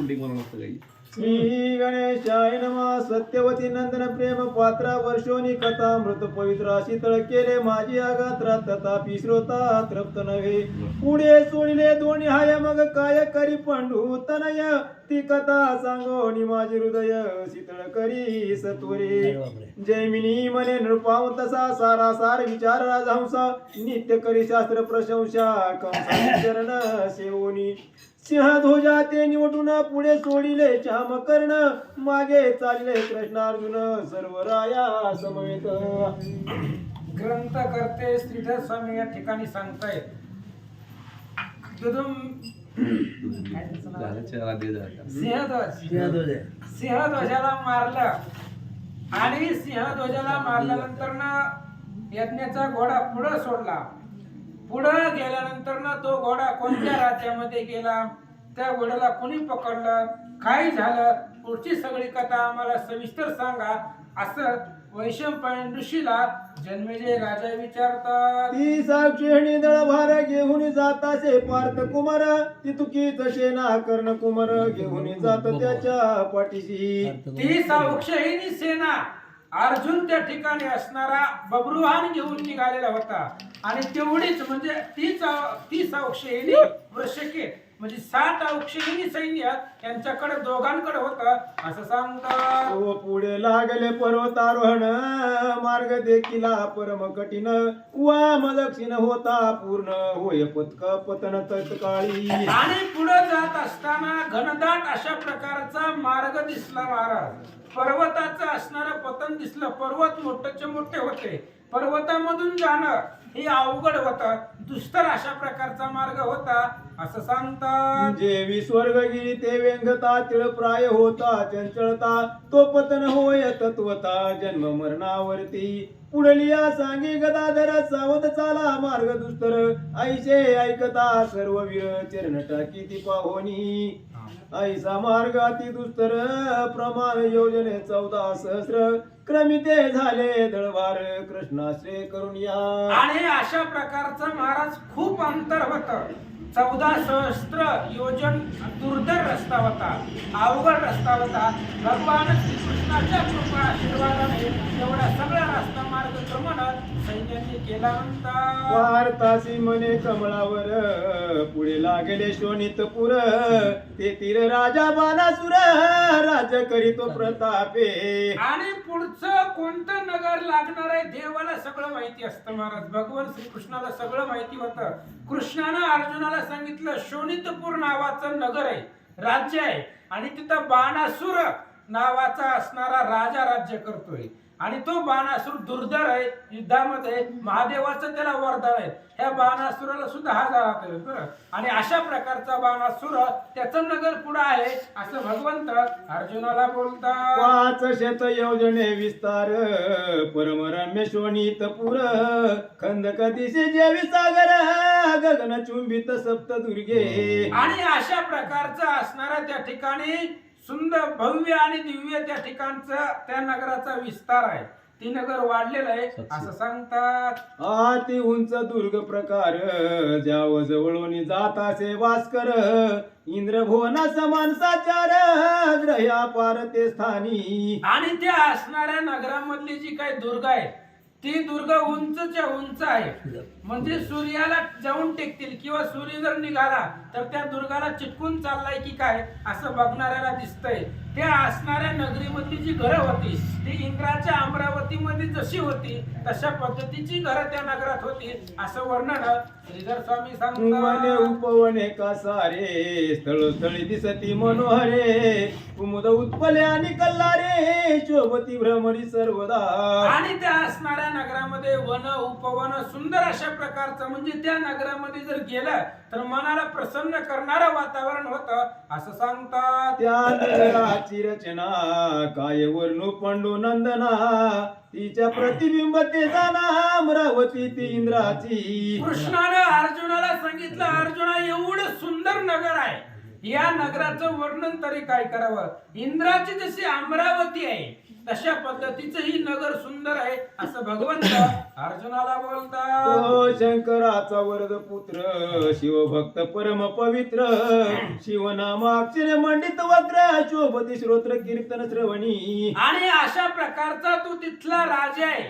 पुंडिक म्हणून असतं काही. श्री गणेशाय नमा. सत्यवती नंदन प्रेम पात्रा वर्षोनी कथा मृत पवित्र शीतळ केले माझी आगात्रा तथापि श्रोता तृप्त नव्हे. पुढे सोडिले दोन्ही हाय मग काय करी पंडू तनय? ती कथा सांगोनी माझे हृदय शीतळ करी सत्वरे जैमिनी मने नृपाव तसा सारा सार विचार राजहंसा. नित्य करी शास्त्र प्रशंसा कंसा चरण सेवोनी. सिंहध्वजा ते निवटून पुढे सोडिले श्याम कर्ण मागे चालले कृष्णार्जुन सर्व राया समवेत. ग्रंथ करते श्रीधर स्वामी या ठिकाणी सांगतायत. दुदुम. सिंहध्वज सिंहध्वजाला मारलं. आणि सिंहध्वजाला मारल्यानंतर ना यज्ञाचा घोडा पुढं सोडला. पुढं गेल्यानंतर ना तो घोडा कोणत्या राज्यामध्ये गेला? त्या घोड्याला कोणी पकडलं? काय झालं? पुढची सगळी कथा आम्हाला सविस्तर सांगा. असं वैशंपायन ऋषीला जन्मेजय राजा विचारतात. ती साक्षिणी दळभार घेऊन जातासे पार्थ कुमार. ती तुकीत सेना कर्ण कुमार घेऊन जात त्याच्या पाठीशी. ती सावक्षहिनी सेना. अर्जुन त्या ठिकाणी असणारा बब्रुवान घेऊन निघालेला होता. आणि तेवढीच म्हणजे तीच ती सावक्षहिनी वृषके म्हणजे सात अवक्षहिनी सैन्य यांच्याकडे दोघांकडे होत असं सांगतात. व पुढे लागले पर्वतारोहण मार्ग देखील परम कठीण. वाम दक्षिण होता पूर्ण. होय पतक पतन तत्काळी. आणि पुढे जात असताना घनदाट अशा प्रकारचा मार्ग दिसला महाराज. पर्वताचं असणारं पतन दिसलं. पर्वत मोठेचे मोठे होते. पर्वतामधून जाणं. हे अवघड होतं. दुस्तर अशा प्रकारचा मार्ग होता असं सांगतात. जे स्वर्गगिरी ते व्यंगता तिळ प्राय होता चंचलता तो पतन होय तत्वता जन्म मरणावरती. पुढलिया सांगे गदाधर सावध चाला मार्ग दुस्तर ऐसे ऐकता सर्व वीर चरण टाकी ती पाहोनी ऐसा मार्ग अति दुस्तर प्रमाण योजने चौदा सहस्र. क्रमिते झाले दळवार कृष्णाश्रय करून या. आणि अशा प्रकारचं महाराज खूप अंतर होत. चौदा सहस्त्र योजन दुर्धर रस्ता होता अवघड रस्ता होता. भगवान श्रीकृष्णाच्या कृपा आशीर्वादाने एवढा सगळा रस्ता मार्ग क्रमण सैन्याने केला म्हणतात वार्तासी मने कमळावर. पुढे लागले शोणितपुर. तेथील राजा बाणासुर राज्य करीतो प्रतापे. आणि पुढचं कोणतं नगर लागणार आहे देवाला सगळं माहिती असतं महाराज. भगवान श्रीकृष्णाला सगळं माहिती होतं. कृष्णानं अर्जुनाला सांगितलं शोणितपूर नावाचं नगर आहे राज्य आहे. आणि तिथं बाणासुर नावाचा असणारा राजा राज्य करतोय. आणि तो बाणासूर दुर्धर आहे युद्धामध्ये महादेवाचं त्याला वरदान आहे. ह्या बाणासुराला सुद्धा हा आहे बरं. आणि अशा प्रकारचा बाणासुर त्याचं नगर पुढं आहे असं भगवंत अर्जुनाला बोलतात. पाच शत योजने विस्तार परमरम्य शोणितपुर खंदक दिशे जेवी सागर गगन चुंबित सप्त दुर्गे आणि अशा प्रकारचं असणारा त्या ठिकाणी सुंदर भव्य आणि दिव्य त्या ठिकाणचं त्या नगराचा विस्तार आहे. ती नगर वाढलेलं आहे असं सांगतात. अति उंच दुर्ग प्रकार ज्याव जवळून जातासे वास्कर इंद्रभुवना समान साचार ग्रह्या पार ते स्थानी. आणि त्या असणाऱ्या नगरामधली जी काही दुर्ग आहे ती दुर्ग उंचच्या उंच आहे. म्हणजे सूर्याला जाऊन टेकतील किंवा सूर्य जर निघाला तर त्या दुर्गाला चिटकून चाललाय की काय असं बघणाऱ्याला दिसतंय. त्या असणाऱ्या नगरीमधली जी घरं होती ती इंद्राच्या अमरावतीमध्ये जशी होती तशा पद्धतीची घरं त्या नगरात होती असं वर्णन श्रीधर स्वामी सांगतो उपवने का सारे स्थळोस्थळी दिसती मनोहरे. कुमुद उत्पले आणि कल्लारे शोभती भ्रमरी सर्वदा. आणि त्या असणाऱ्या नगरामध्ये वन उपवन सुंदर अशा प्रकारचं म्हणजे त्या नगरामध्ये जर गेलं तर मनाला प्रसन्न करणारं वातावरण होतं असं सांगतात. त्या नगराची रचना काय वर्णू पंडू नंदना तिच्या प्रतिबिंब ते जाना अमरावती ती इंद्राची. कृष्णानं अर्जुनाला सांगितलं अर्जुना एवढं सुंदर नगर आहे. या नगराचं वर्णन तरी काय करावं? इंद्राची जशी अमरावती आहे तशा पद्धतीचं ही नगर सुंदर आहे असं भगवंत अर्जुनाला बोलतात. तो शंकराचा वरद पुत्र शिवभक्त परम पवित्र शिवनामाक्षर मंडित वक्र शोभती श्रोत्र कीर्तन श्रवणी. आणि अशा प्रकारचा तो तिथला राजा आहे.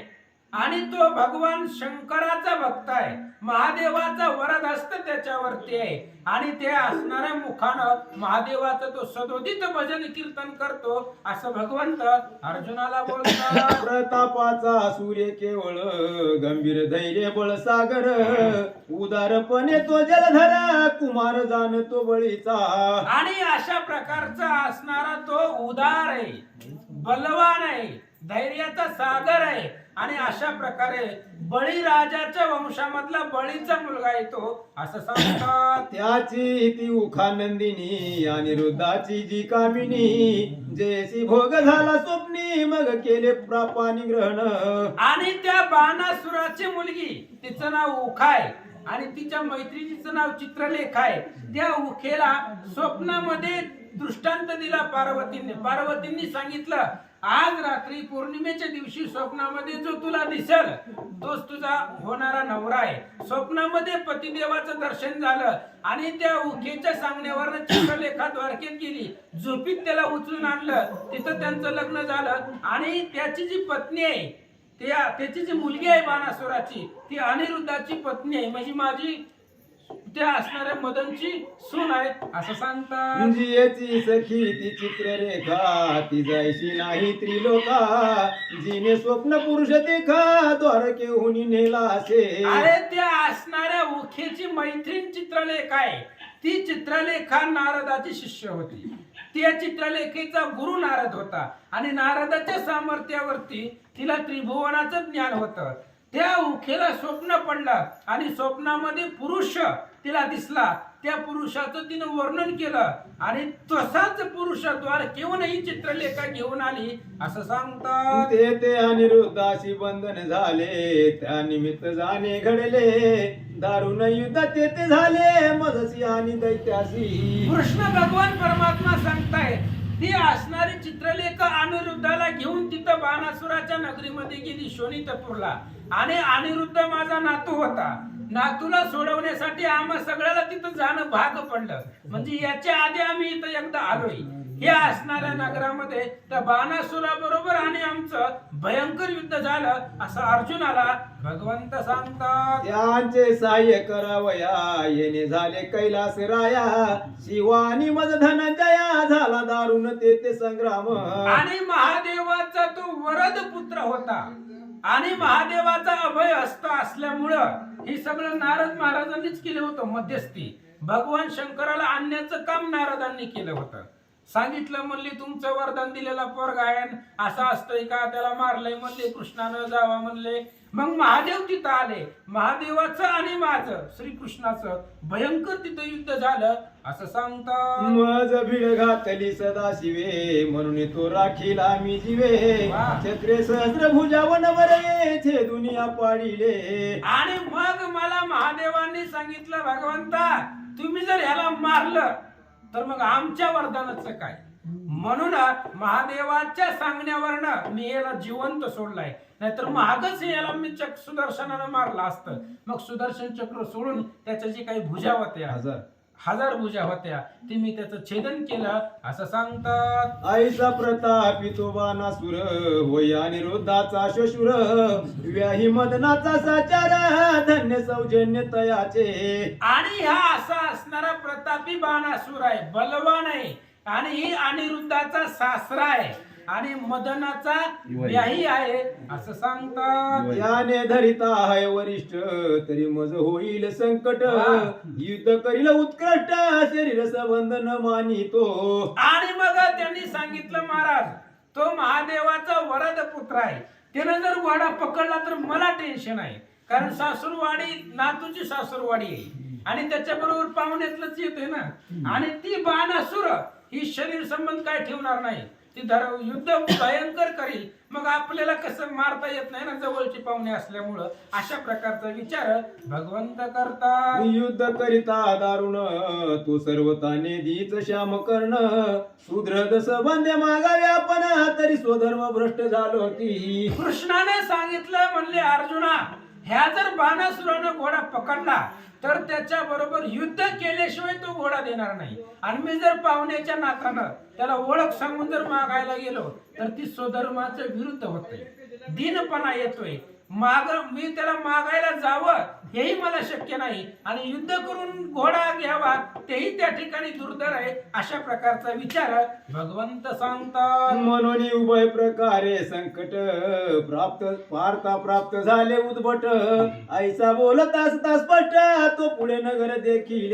आणि तो भगवान शंकराचा भक्त आहे. महादेवाचा वरद हस्त त्याच्यावरती आहे. आणि ते असणाऱ्या मुखानं महादेवाचं तो सदोदित भजन कीर्तन करतो असं भगवंत अर्जुनाला बोलतात. प्रतापाचा सूर्य केवळ गंभीर धैर्य बळ सागर. उदारपणे तो जलधर कुमार जाणतो बळीचा. आणि अशा प्रकारचा असणारा तो उदार आहे बलवान आहे धैर्याचा सागर आहे. आणि अशा प्रकारे बळीराजाच्या वंशामधला बळीचा मुलगा आहे तो असं सांगतात. त्याची ती उखानंदिनी आणि रुद्राची जी कामिनी जैसी भोग झाला स्वप्नी मग केले प्रापानी ग्रहण. आणि त्या बाणासुराची मुलगी तिचं नाव उखाय आणि तिच्या मैत्रिणीचं नाव चित्रलेखा आहे. त्या उखेला स्वप्नामध्ये दृष्टांत दिला पार्वतीने. पार्वतींनी सांगितलं आज रात्री पौर्णिमेच्या दिवशी स्वप्नामध्ये जो तुला दिसेल तोच तुझा होणारा नवरा आहे. स्वप्नामध्ये पतिदेवाचं दर्शन झालं आणि त्या उखेच्या सांगण्यावर चित्रलेखा द्वारकेत गेली. झोपीत त्याला उचलून आणलं. तिथं त्यांचं लग्न झालं आणि त्याची जी पत्नी आहे त्या त्याची जी मुलगी आहे बाणासुराची ती अनिरुद्धाची पत्नी आहे. म्हणजे माझी त्या असणाऱ्या मदनची सून आहे असं सांगतात. जियेची सखी ती चित्ररेखा ती जायशी नाही त्रिलोका. जिने स्वप्न पुरुष देखा द्वारके हुनी नेला असे. अरे त्या असणाऱ्या उखेची मैत्रीण चित्रलेखा आहे. ती चित्रलेखा नारदाची शिष्य होती. त्या चित्रलेखेचा गुरु नारद होता. आणि नारदाच्या सामर्थ्यावरती तिला त्रिभुवनाचं ज्ञान होतं. त्या उखेला स्वप्न पडलं आणि स्वप्नामध्ये पुरुष तिला दिसला. त्या पुरुषाचं तिनं वर्णन केलं. आणि तसाच पुरुष द्वार केव्हाही चित्रलेखा घेऊन आली. असं सांगतात. ते ते अनिरुद्धाशी बंधन झाले. त्या निमित्त जाणे घडले. दारुण युद्ध ते ते झाले. मदसी आणि दैत्यासी कृष्ण भगवान परमात्मा सांगताय ती असणारी चित्रलेख अनिरुद्धाला घेऊन तिथं बाणासुराच्या नगरीमध्ये गेली शोणितपूरला. आणि अनिरुद्ध माझा नातू होता. नातूला सोडवण्यासाठी आम्हा सगळ्याला तिथं जाणं भाग पडलं. म्हणजे याच्या आधी आम्ही इथं एकदा आलोय. या असणाऱ्या नगरामध्ये त्या बाणासुरा बरोबर आणि आमचं भयंकर युद्ध झालं असं अर्जुनाला भगवंत सांगतात. त्यांचे सहाय्य करावया येणे झाले कैलास राया. शिवानी मज धनंजया झाला दारुण ते ते संग्राम. आणि महादेवाचा तो वरद पुत्र होता. आणि महादेवाचा अभय हस्त असल्यामुळं हे सगळं नारद महाराजांनीच केलं होतं मध्यस्थी. भगवान शंकराला आणण्याचं काम नारदांनी केलं होतं. सांगितलं म्हणले तुमचं वरदान दिलेला पोर गायन असं असतंय का? त्याला मारलंय म्हणले कृष्णानं जावा म्हणले. मग महादेव तिथं आले. महादेवाचं आणि माझं श्रीकृष्णाचं भयंकर तिथं युद्ध झालं. असं सांगतात. मज भीड घातली सदा शिवे म्हणून तो राखीला मी जीवे. छत्रे सहस्र भुजावन छे दुनिया पाडिले. आणि मग मला महादेवांनी सांगितलं भगवंता तुम्ही जर ह्याला मारलं तर मग आमच्या वरदानाचं काय? म्हणून महादेवाच्या सांगण्यावरनं मी याला जिवंत सोडलाय. नाहीतर मागच याला मी चक सुदर्शनानं मारलं असतं. मग सुदर्शन चक्र सोडून त्याच्या जी काही भुजा होत्या हजार हजार भुजा होत्या. ते मी त्याचं छेदन केलं असं सांगतात. आईचा प्रतापी तो बाणासुर होय अनिरुद्धाचा शशुर. व्याही मदनाचा साचार धन्य सौजन्य तयाचे. आणि हा असा असणारा प्रतापी बाणासूर आहे बलवान आहे. आणि ही अनिरुद्धाचा सासरा आहे. आणि मदनाचा व्याही आहे असं सांगतात. याने धरिता आहे वरिष्ठ तरी मज होईल संकट. युद्ध करील उत्कृष्ट शरीर संबंध न मानितो. आणि मग त्यांनी सांगितलं महाराज तो महादेवाचा वरद पुत्र आहे. त्यानं जर वाडा पकडला तर मला टेन्शन आहे. कारण सासूरवाडी नातूची सासूरवाडी आहे. आणि त्याच्याबरोबर पाहुण्यातलंच येते ना. आणि ती बाणासुर ही शरीर संबंध काय ठेवणार नाही. ती धर युद्ध भयंकर करील. मग आपल्याला कसं मारता येत नाही ना जवळची पाहुणे असल्यामुळं? अशा प्रकारचा विचार भगवंत करतात. युद्ध करिता दारुण तू सर्वता नेदीच श्याम कर्ण. शूद्र दस बंदे मागावे आपण तरी स्वधर्म भ्रष्ट झालो ती कृष्णाने सांगितलं म्हणले अर्जुना ह्या जर बाणासुरानं घोडा पकडला तर त्याच्या बरोबर युद्ध केल्याशिवाय तो घोडा देणार नाही. आणि मी जर पाहुण्याच्या नातानं त्याला ओळख सांगून जर मागायला गेलो तर ती स्वधर्माचं विरुद्ध होते. दिनपणा येतोय. माग मी त्याला मागायला जावं हेही मला शक्य नाही. आणि युद्ध करून घोडा घ्यावा तेही त्या ठिकाणी दुर्धर आहे अशा प्रकारचा विचार भगवंत सांगतात. म्हणून उभय प्रकारे संकट प्राप्त वार्ता प्राप्त झाले उद्भट. ऐसा बोलत असता स्पष्ट तो पुढे नगर देखील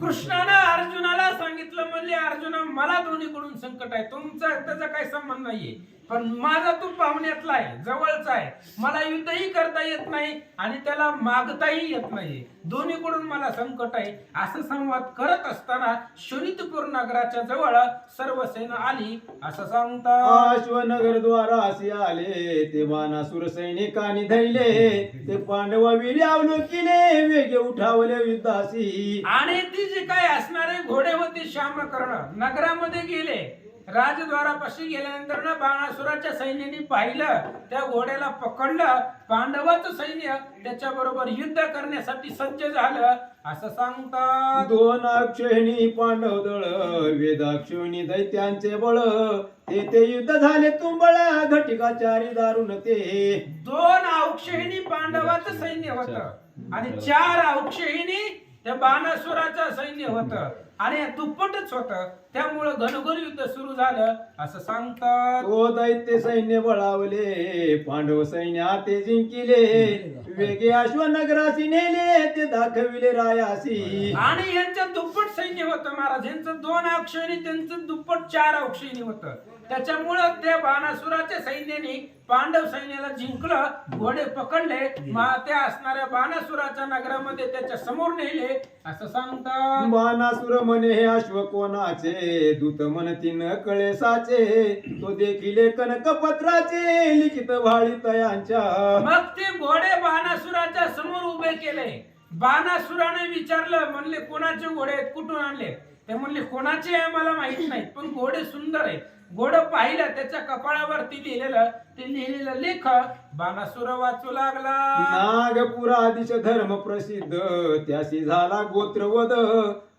कृष्णानं अर्जुनाला सांगितलं म्हणले अर्जुना मला दोन्हीकडून संकट आहे. तुमचा त्याचा काही संबंध नाहीये. पण माझा तू पाहुण्यातला आहे जवळचा आहे. मला युद्धही करता येत नाही आणि त्याला मागताही येत नाही. दोन्हीकडून मला संकट आहे. असं संवाद करत असताना शोणितपूर नगराच्या जवळ सर्व सेना आली असं सांगतात अश्वनगर द्वारासी आले ते बाणासुर सैनिकांनी धैले ते पांडव वीर अवलोकिले वेगे उठावले युद्धासी. आणि ती जी काय असणारे घोडे होते श्यामकर्ण नगरामध्ये गेले. राजद्वारापाशी गेल्यानंतर ना बाणासुराच्या सैन्याने पाहिलं त्या घोड्याला पकडलं. पांडवाचं सैन्य त्याच्या बरोबर युद्ध करण्यासाठी सज्ज झालं. असं सांगतात. दोन अक्षयणी पांडव दळ वेदाक्षिणी दैत्यांचे बळ. ते ते युद्ध झाले तुंबळ घटिकाचारी दारुण ते. दोन औक्षहिणी पांडवाचं सैन्य होतं. आणि चार औक्षहिणी त्या बाणासुराचं सैन्य होतं. आणि दुप्पटच होतं. त्यामुळं घनघोर युद्ध सुरू झालं असं सांगतात. तो दैत्य सैन्य बळावले पांडव सैन्य ते जिंकिले. वेगे अश्वनगरासी नेले ते दाखविले रायासी. आणि यांचं दुप्पट सैन्य होतं महाराज. यांचं दोन अक्षयणी त्यांचं दुप्पट चार अक्षयणी होतं. त्याच्यामुळं त्या बाणासुराच्या सैन्याने पांडव सैन्याला जिंकलं घोडे पकडले मा- त्या असणाऱ्या बाणासुराच्या नगरामध्ये त्याच्यासमोर नेले असं सांगतात. बाणासुर म्हणे हे अश्व कोणाचे? दूत म्हणती न कळे साचे तो देखील कनकपत्राचे. लिखित भाळी तयांच्या. मग ते घोडे बाणासुराच्या समोर उभे केले. बाणासुराने विचारलं म्हणले कोणाचे घोडे आहेत? कुठून आणले? ते म्हणले कोणाचे आहे मला माहीत नाही पण घोडे सुंदर आहे घोड पाहिलं त्याच्या कपाळावरती लिहिलेलं ते लिहिलेलं लेख बाणासुर वाचू लागला. नागपुराधीश धर्म प्रसिद्ध त्याशी झाला गोत्रवध.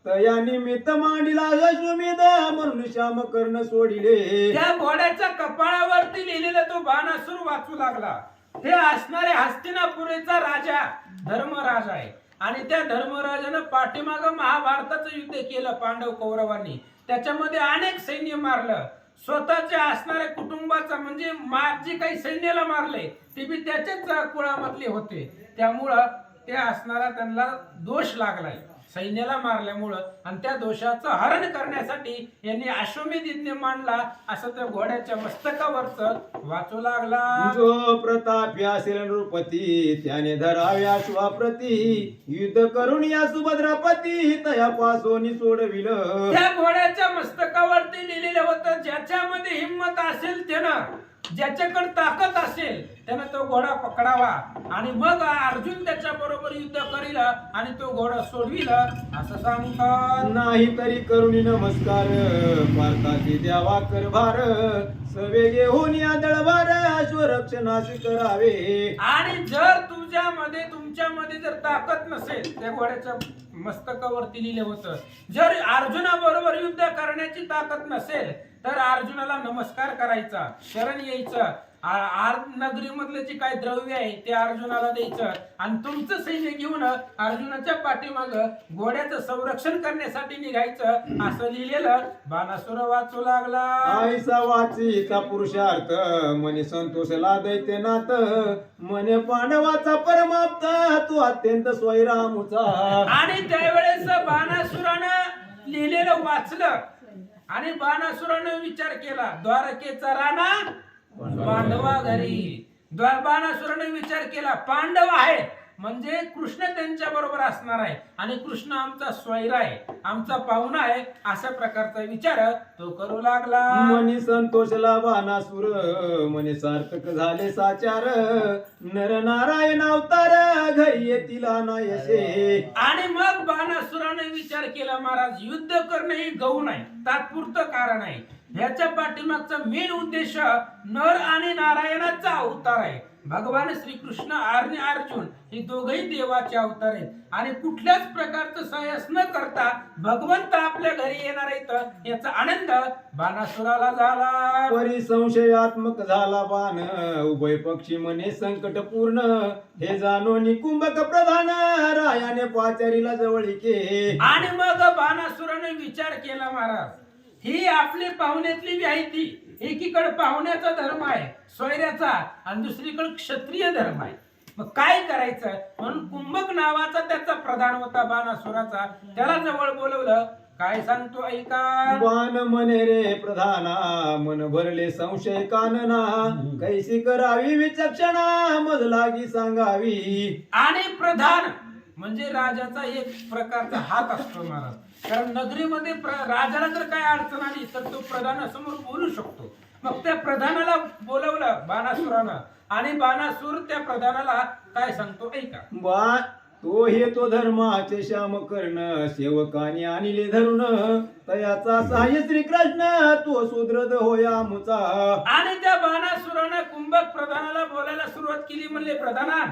तया निमित्त मांडिला अश्वमेध म्हणून श्याम कर्ण सोडिले. त्या घोड्याच्या कपाळावरती लिहिलेलं तो बाणासुर वाचू लागला. हे असणारे हस्तिनापुरेचा राजा धर्मराज आहे. आणि त्या धर्मराजानं पाठीमाग महाभारताचं युद्ध केलं पांडव कौरवांनी. त्याच्यामध्ये अनेक सैन्य मारलं. स्वतःच्या असणाऱ्या कुटुंबाचा म्हणजे मा- जे काही सैन्याला मारले ते बी त्याच्याच कुळामधले होते. त्यामुळं ते असणारा त्यांना दोष लागलाय. सैन्याला मारल्यामुळं आणि त्या दोषाचं हरण करण्यासाठी यांनी अश्वमेध यज्ञ मांडला. असं त्या घोड्याच्या मस्तकावरच वाचू लागला. जो प्रतापी असेल नृपती त्याने धरावे अश्वाप्रती. युद्ध करून या सुभद्रापती तया पासोनी सोडविलं. त्या घोड्याच्या मस्तकावरती लिहिलेलं होतं ज्याच्यामध्ये हिंमत असेल त्यानं. ज्याच्याकडे ताकद असेल त्यानं तो घोडा पकडावा. आणि मग अर्जुन त्याच्या बरोबर युद्ध करील आणि तो घोडा सोडविल असं सांगतात. नाही तरी करुणी नमस्कार भारताची द्यावा कर भार. सवेगे होऊन या दळभार अश्वरक्षणास करावे आणि जर तुझ्यामध्ये तुमच्यामध्ये जर ताकद नसेल त्या घोड्याच्या मस्तकावरती लिहिलं होतं. जर अर्जुना बरोबर युद्ध करण्याची ताकद नसेल तर अर्जुनाला नमस्कार करायचा शरण यायचं. नगरीमधलं जे काय द्रव्य आहे ते अर्जुनाला द्यायचं. आणि तुमचं सैन्य घेऊन अर्जुनाच्या पाठीमाग घोड्याचं संरक्षण करण्यासाठी निघायचं. असं लिहिलेलं बाणासुर वाचू लागला. आईचा वाचीचा पुरुषार्थ. मने संतोषला दैत्य नाथ मने पांडवाचा परमाप्त. तू अत्यंत स्वैरामुचा आणि त्यावेळेस बाणासुरानं लिहिलेलं वाचलं. आणि बाणासुरानं विचार केला द्वारकेचा राणा पांडवा घरी. बाणासुरानं विचार केला पांडव आहे म्हणजे कृष्ण त्यांच्या बरोबर असणार आहे. आणि कृष्ण आमचा स्वैर आहे आमचा पाहुणा आहे अशा प्रकारचा विचार तो करू लागला. मनी संतोषला बाणासुर मनी सार्थक झाले साचार. नर नारायण अवतार घरी येतील अनायसे आणि मग बाणासुराने विचार केला महाराज युद्ध करणे ही गौण आहे तात्पुरतं कारण आहे. ह्याच्या पाठीमागचा मेन उद्देश नर आणि नारायणाचा अवतार आहे. भगवान श्रीकृष्ण आणि अर्जुन हे दोघही देवाचे अवतार आहेत. आणि कुठल्याच प्रकारचं सायस न करता भगवंत आपल्या घरी येणार आहेत. याचा आनंद बाणासुराला झाला. परी संशयात्मक झाला बाण. उभय पक्षी मने संकट पूर्ण. हे जाणून कुंभक प्रधान. रायाने पाचारीला जवळीके आणि मग बाणासुराने विचार केला महाराज. ही आपली पाहुण्यातली बी आहे ती एकीकडे पाहुण्याचा धर्म आहे सोयऱ्याचा आणि दुसरीकडे क्षत्रिय धर्म आहे. मग काय करायचं? म्हणून कुंभक नावाचा त्याचा प्रधान होता बाणासुराचा. त्याला जवळ बोलवलं. काय सांगतो ऐका? बाण मने रे प्रधाना मन भरले संशय कानना. कैसी करावी विचक्षणा मज लागी सांगावी. आणि प्रधान म्हणजे राजाचा एक प्रकारचा हात असतो महाराज. कारण नगरीमध्ये राजाला जर काय अडचण आली तर तो प्रधानासमोर बोलू शकतो. मग त्या प्रधानाला बोलवलं बाणासुरानं. आणि बाणासूर त्या प्रधानाला काय सांगतो ऐका. बा तो हे तो धर्माचे श्याम कर्ण सेवकानी आणले धरून. तयाचा सहाय्य श्रीकृष्ण तो सुदृढ होया मुचा. आणि त्या बाणासुरानं कुंभक प्रधानाला बोलायला सुरुवात केली म्हणले प्रधाना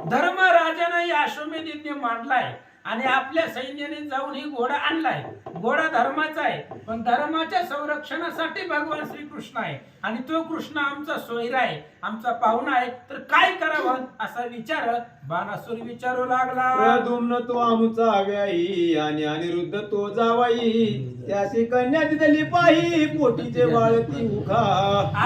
धर्म राजानं या अश्वमेध यज्ञ मांडलाय आणि आपल्या सैन्याने जाऊन ही घोडा आणलाय. घोडा धर्माचा आहे पण धर्माच्या संरक्षणासाठी भगवान श्रीकृष्ण आहे आणि तो कृष्ण आमचा सोयरा आहे आमचा पाहुणा आहे तर काय करावं असा विचार बाणासूर विचारू लागला. प्रदुम्न तो आमुचा व्याई आणि अनिरुद्ध तो जावाई त्याशी कन्या दिली पाही पोटीचे बाळ ती उखा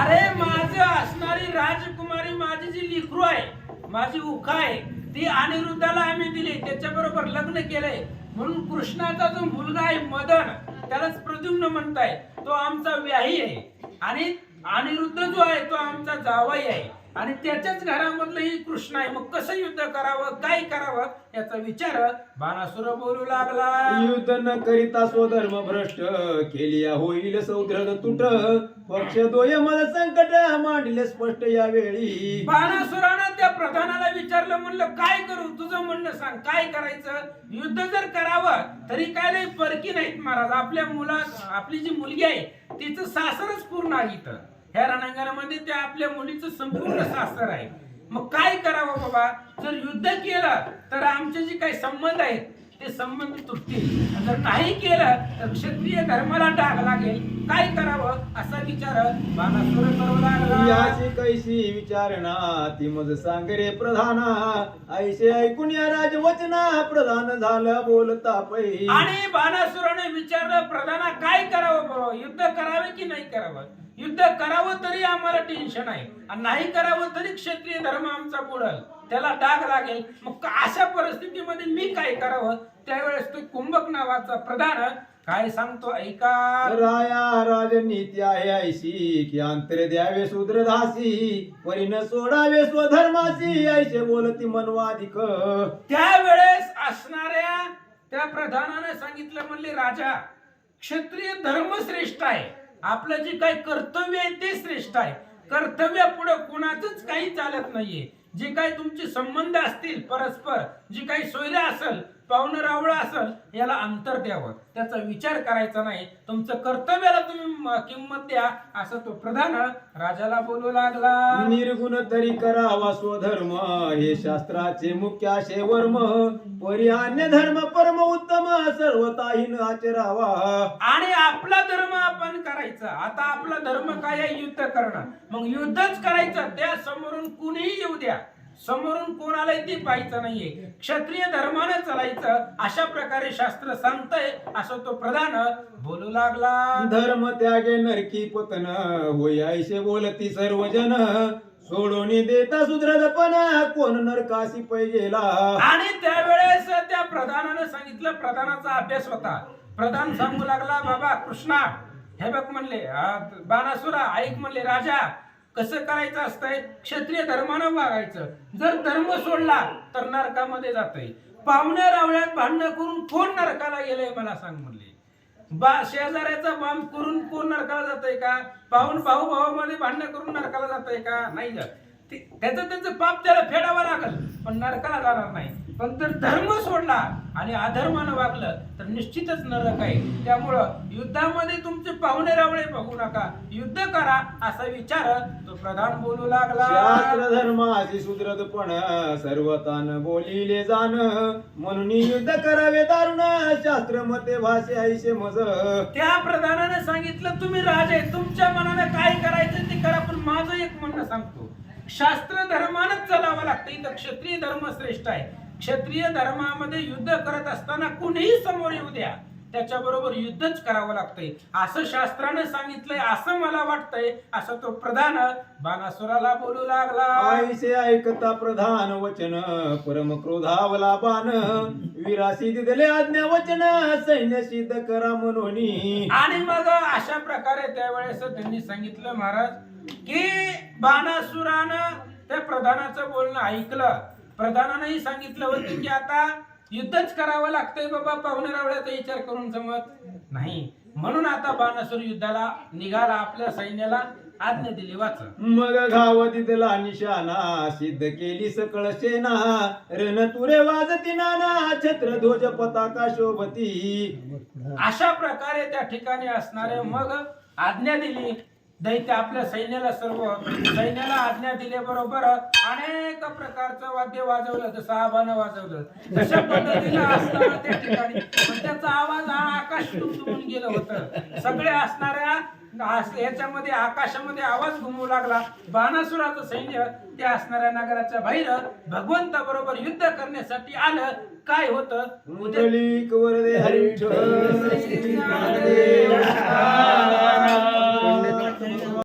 अरे माझं असणारी राजकुमारी माझी जी लिखरू आहे माझी उखा आहे. ती अनिरुद्धाला आम्ही दिली. त्याच्याबरोबर लग्न केलंय. म्हणून कृष्णाचा जो मुलगा आहे मदन त्यालाच प्रद्युम्न म्हणताय. तो आमचा व्याही आहे. आणि अनिरुद्ध जो आहे तो आमचा जावाई आहे. आणि त्याच्याच घरामधलं ही कृष्ण आहे. मग कसं युद्ध करावं काय करावं याचा विचार बाणासुर बोलू लागला. युद्ध न करिता स्वधर्म भ्रष्ट केली होईल सौद्रद तुट. पक्ष दोय मला संकट मांडले स्पष्ट यावेळी. बाणासुरानं त्या प्रधानाला विचारलं म्हणलं काय करू? तुझं म्हणणं सांग. काय करायचं? युद्ध जर करावं तरी काय नाही परकी नाहीत महाराज. आपल्या मुला आपली जी मुलगी आहे तिचं सासरच पूर्ण आहे इथं. ह्या रणांगणामध्ये त्या आपल्या मुलीचं संपूर्ण सासर आहे. मग काय करावं बाबा? जर युद्ध केलं तर आमचे जे काही संबंध आहेत ते संबंध तुटतील. जर नाही केलं तर क्षत्रिय धर्माला डाग लागेल. काय करावं? असा विचार बाणासुर करू लागला. याची कैसी विचारणा ती मज सांग रे प्रधाना. ऐसे ऐकून या राजवचना प्रधान झालं बोलता पै. आणि बाणासुराने विचारलं प्रधाना काय करावं बरं युद्ध करावे की नाही करावं? युद्ध करावं तरी आम्हाला टेन्शन आहे. आणि नाही करावं तरी क्षत्रिय धर्म आमचा बुडल त्याला डाग लागेल. मग अशा परिस्थितीमध्ये मी काय करावं? त्यावेळेस तो कुंभक नावाचा प्रधान काय सांगतो? ऐका. राया राजनीती आहे ऐशी की अंतर द्यावे शूद्रदासी परिण सोडावे स्वधर्मासी ऐसे बोलती मनवाधिक. त्यावेळेस असणाऱ्या त्या प्रधानाने सांगितलं म्हणले राजा क्षत्रिय धर्म श्रेष्ठ आहे. आपलं जे काही कर्तव्य आहे ते श्रेष्ठ आहे. कर्तव्य पुढे कुणाचंच काही चालत नाहीये. जे काही तुमचे संबंध असतील परस्पर जी काही सोयऱ्या असेल पाहुणं रावळं असेल याला अंतर द्यावं. त्याचा विचार करायचा नाही. तुमचं कर्तव्याला तुम्ही किंमत द्या असं तो प्रधान राजाला बोलू लागला. निर्गुण तरी करावा स्वधर्म. हे शास्त्राचे मुख्य आशे वर्म. परी अन्य धर्म परम उत्तम. सर्वताहीन आचरावा. आणि आपला धर्म आपण करायचा. आता आपला धर्म काय आहे? युद्ध करणं. मग युद्धच करायचं. त्या समोरून कुणीही येऊ द्या. समोरून कोणालाही ती पाहायचं नाहीये. क्षत्रिय धर्मानं चालायचं अशा प्रकारे शास्त्र सांगतंय असं तो प्रधान बोलू लागला. धर्म त्यागे नरकी पतन होय ऐसे बोलती सर्वजन. सोडून देता सुधरदपण कोण नरकासी पै गेला. आणि त्यावेळेस त्या प्रधानानं सांगितलं प्रधानाचा अभ्यास होता. प्रधान सांगू लागला बाबा कृष्णा हे बघ म्हणले "आ, बाणासुरा ऐक म्हणले राजा कसं करायचं असतंय? क्षत्रिय धर्मानं वागायचं. जर धर्म सोडला तर नरकामध्ये जातंय. पाहुण्या रावळ्यात भांडणं करून कोण नरकाला गेलंय मला सांग म्हणले. बा शेजाऱ्याचा बाम करून कोण नरकाला जातंय का? पाहून भाऊ भावामध्ये भांडणं करून नरकाला जातंय का? नाही जात. ते- त्याचं त्याचं पाप त्याला फेडावं लागल पण नरकाला जाणार नाही. पण जर धर्म सोडला आणि अधर्मानं वागलं तर निश्चितच नरक आहे. त्यामुळं युद्धामध्ये तुमचे पाहुणे रावळे बघू नका. युद्ध करा असा विचार तो प्रधान बोलू लागला. शास्त्र धर्माची सुधरतपण सर्वतान बोलिले जाण. म्हणून युद्ध करावे दारुण. शास्त्र मते भाषे ऐसे मज. त्या प्रधानाने सांगितलं तुम्ही राजे तुमच्या मनाने काय करायचं ते करा पण माझं एक म्हणणं सांगतो. शास्त्र धर्मानच चालावं लागतं. इथं क्षत्रिय धर्म श्रेष्ठ आहे. क्षत्रिय धर्मामध्ये युद्ध करत असताना कुणीही समोर येऊ द्या. त्याच्याबरोबर युद्धच करावं लागतंय. असं शास्त्राने सांगितलंय असं मला वाटतंय असं तो प्रधान बाणासुराला बोलू लागला. ऐसे ऐकता प्रधान वचन परम क्रोधावला बाण. विरासी दिले आज्ञा वचन सैन्य सिद्ध करा म्हणून आणि मग अशा प्रकारे त्यावेळेस त्यांनी सांगितलं महाराज की बाणासुरानं त्या प्रधानाचं बोलणं ऐकलं. प्रधानानंही सांगितलं होतं की आता युद्धच करावं लागतंय बाबा पाहुणे रावळ्याचा विचार करून जमत नाही. म्हणून आता बाणासूर युद्धाला निघाला आपल्या सैन्याला आज्ञा दिली वाच. मग घाव तिथला निशाणा सिद्ध केली सकळ सेना. रण तुरे वाजती नाना छत्र ध्वज पताका शोभती. अशा प्रकारे त्या ठिकाणी असणारे मग आज्ञा दिली. दैत्य आपल्या सैन्याला सर्व सैन्याला आज्ञा दिल्याबरोबर अनेक प्रकारचं वाद्य वाजवलं जसं आबानं वाजवलं. तशा पद्धतीनं असताना त्या ठिकाणी पण त्याचा आवाज हा आकाश तुमतुमून गेलं होतं. सगळे असणाऱ्या याच्यामध्ये आकाशामध्ये आवाज घुमू लागला. बाणासुराचं सैन्य त्या असणाऱ्या नगराच्या बाहेर भगवंताबरोबर युद्ध करण्यासाठी आलं. काय होतं? वरदे